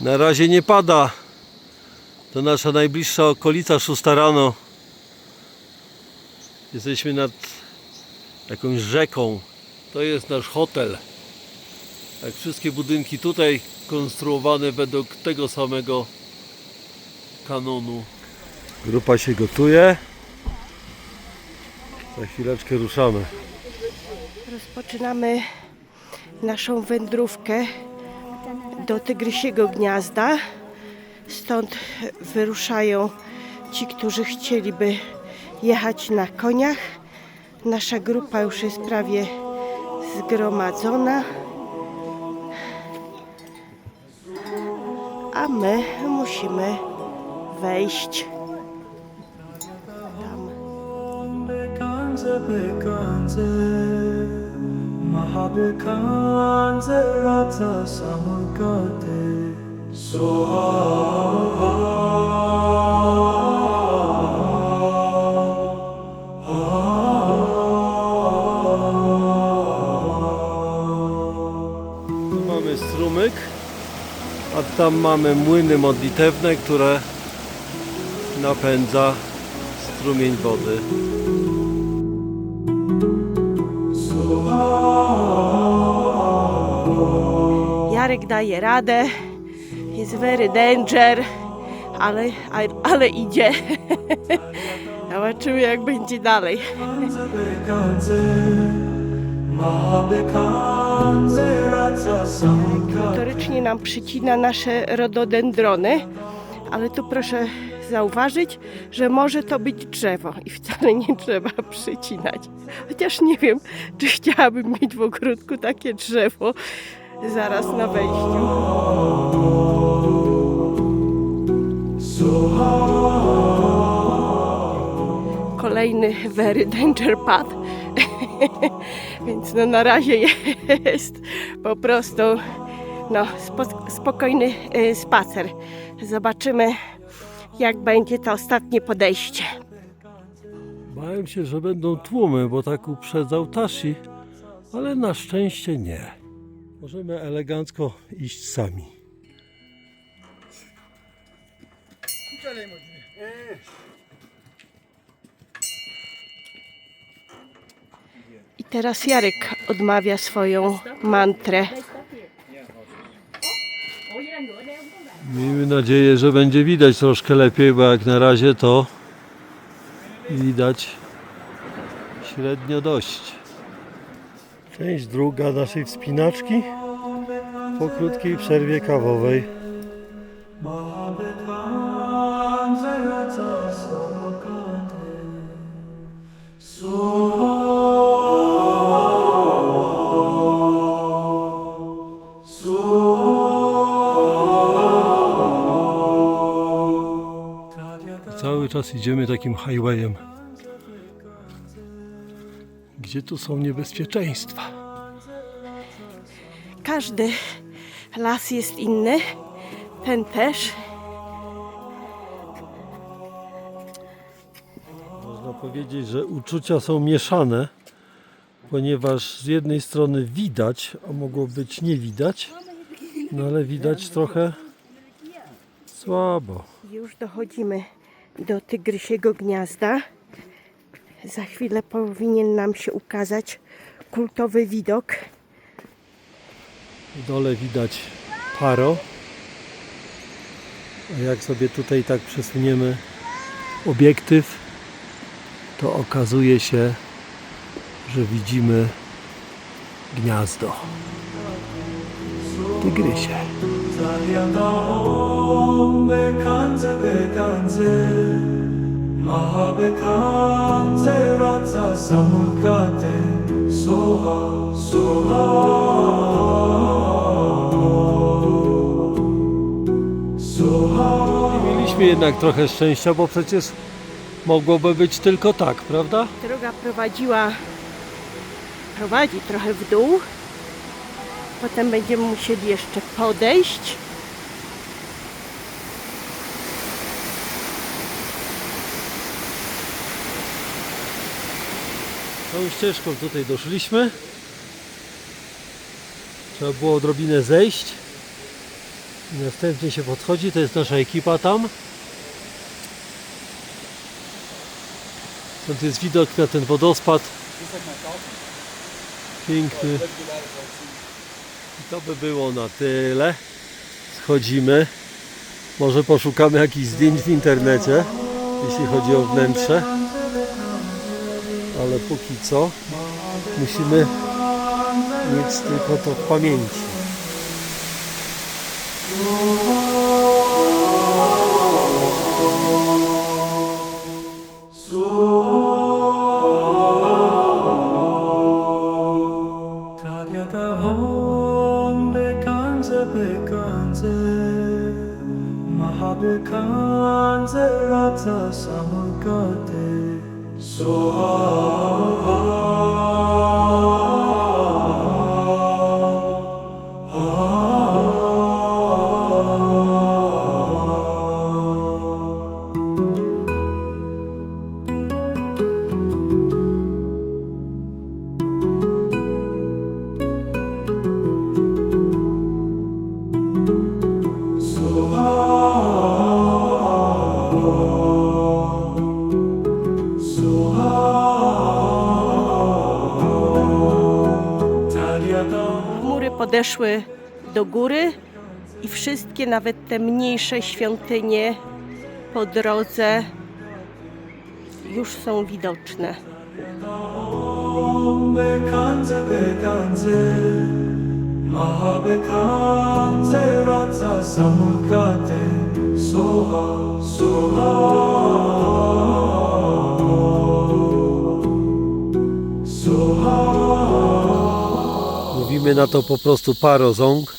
Na razie nie pada. To nasza najbliższa okolica, 6 rano. Jesteśmy nad jakąś rzeką. To jest nasz hotel. Jak wszystkie budynki tutaj konstruowane według tego samego kanonu. Grupa się gotuje. Za chwileczkę ruszamy. Rozpoczynamy naszą wędrówkę do Tygrysiego Gniazda. Stąd wyruszają ci, którzy chcieliby jechać na koniach. Nasza grupa już jest prawie zgromadzona. A my musimy wejść tam. Tu mamy strumyk, a tam mamy młyny modlitewne, które napędza strumień wody. Jarek daje radę, jest very danger, ale, ale, idzie. Zobaczymy jak będzie dalej. Notorycznie nam przycina nasze rododendrony, ale tu proszę zauważyć, że może to być drzewo i wcale nie trzeba przycinać. Chociaż nie wiem, czy chciałabym mieć w ogródku takie drzewo zaraz na wejściu. Kolejny very danger path. Więc no na razie jest po prostu no, spo, spokojny y, spacer. Zobaczymy, jak będzie to ostatnie podejście. Bałem się, że będą tłumy, bo tak uprzedzał Tashi, ale na szczęście nie. Możemy elegancko iść sami. I teraz Jarek odmawia swoją mantrę. Miejmy nadzieję, że będzie widać troszkę lepiej, bo jak na razie to widać średnio dość. Część druga naszej wspinaczki po krótkiej przerwie kawowej. Cały czas idziemy takim highwayem. Gdzie tu są niebezpieczeństwa? Każdy las jest inny, ten też. Można powiedzieć, że uczucia są mieszane, ponieważ z jednej strony widać, a mogło być nie widać, no ale widać trochę słabo. Już dochodzimy do Tygrysiego Gniazda. Za chwilę powinien nam się ukazać kultowy widok. W dole widać paro. A jak sobie tutaj tak przesuniemy obiektyw, to okazuje się, że widzimy gniazdo. Tygrysie. Mahabekanze, Samukate, Soha, Soha, Soha. Mieliśmy jednak trochę szczęścia, bo przecież mogłoby być tylko tak, prawda? Droga prowadziła, prowadzi trochę w dół. Potem będziemy musieli jeszcze podejść. Tą ścieżką tutaj doszliśmy. Trzeba było odrobinę zejść. Następnie się podchodzi, to jest nasza ekipa tam. Stąd jest widok na ten wodospad. Piękny. I to by było na tyle. Schodzimy. Może poszukamy jakichś zdjęć w internecie, jeśli chodzi o wnętrze. Ale póki co musimy mieć tylko to w pamięci. Om Bekanze Bekanze podeszły do góry i wszystkie, nawet te mniejsze świątynie po drodze już są widoczne. Soha Soha Mówimy na to po prostu parozong,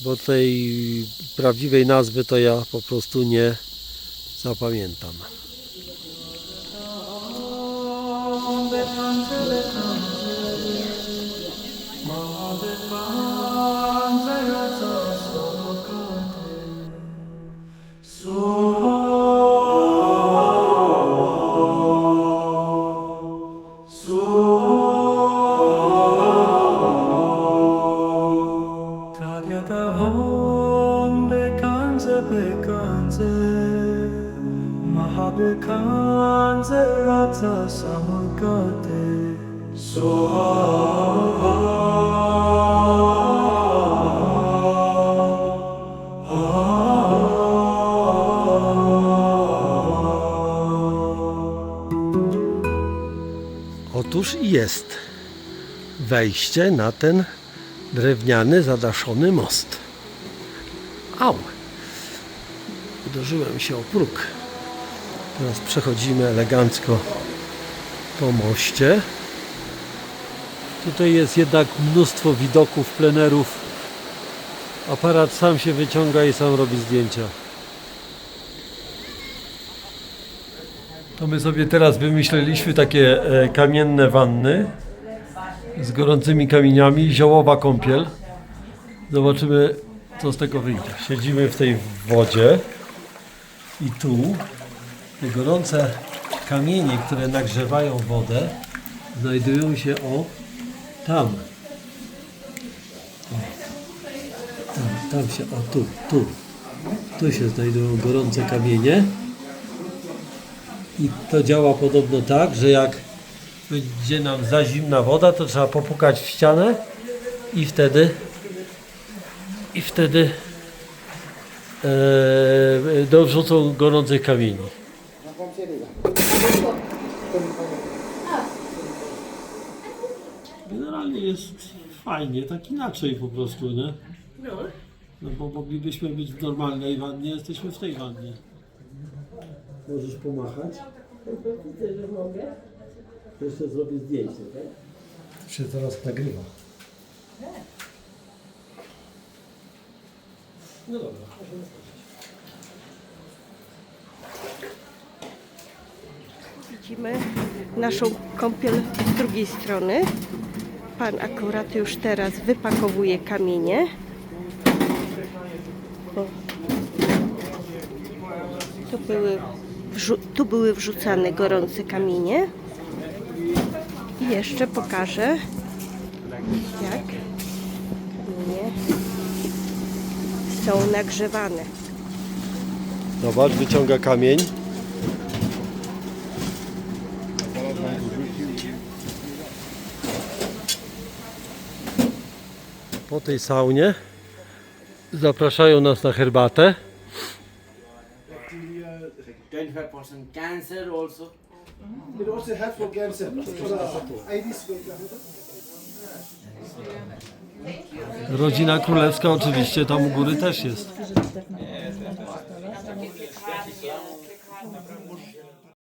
bo tej prawdziwej nazwy to ja po prostu nie zapamiętam. Rata Samukate Otóż i jest wejście na ten drewniany, zadaszony most. Au! Uderzyłem się o próg. Teraz przechodzimy elegancko po moście. Tutaj jest jednak mnóstwo widoków, plenerów. Aparat sam się wyciąga i sam robi zdjęcia. To my sobie teraz wymyśleliśmy takie e, kamienne wanny z gorącymi kamieniami, ziołowa kąpiel. Zobaczymy, co z tego wyjdzie. Siedzimy w tej wodzie i tu te gorące kamienie, które nagrzewają wodę, znajdują się o tam. Tam, tam się, o tu, tu. Tu się znajdują gorące kamienie. I to działa podobno tak, że jak będzie nam za zimna woda, to trzeba popukać w ścianę i wtedy i wtedy e, dorzucą gorących kamieni. Generalnie jest fajnie, tak inaczej po prostu, nie? No bo moglibyśmy być w normalnej wannie, jesteśmy w tej wannie. Możesz pomachać? Widzę, że mogę. Jeszcze zrobię zdjęcie, tak? Się teraz nagrywa. No dobra. Widzimy naszą kąpiel z drugiej strony. Pan akurat już teraz wypakowuje kamienie. Tu były, tu były wrzucane gorące kamienie. I jeszcze pokażę, jak kamienie są nagrzewane. Zobacz, wyciąga kamień. po tej saunie. Zapraszają nas na herbatę. Rodzina królewska oczywiście tam u góry też jest.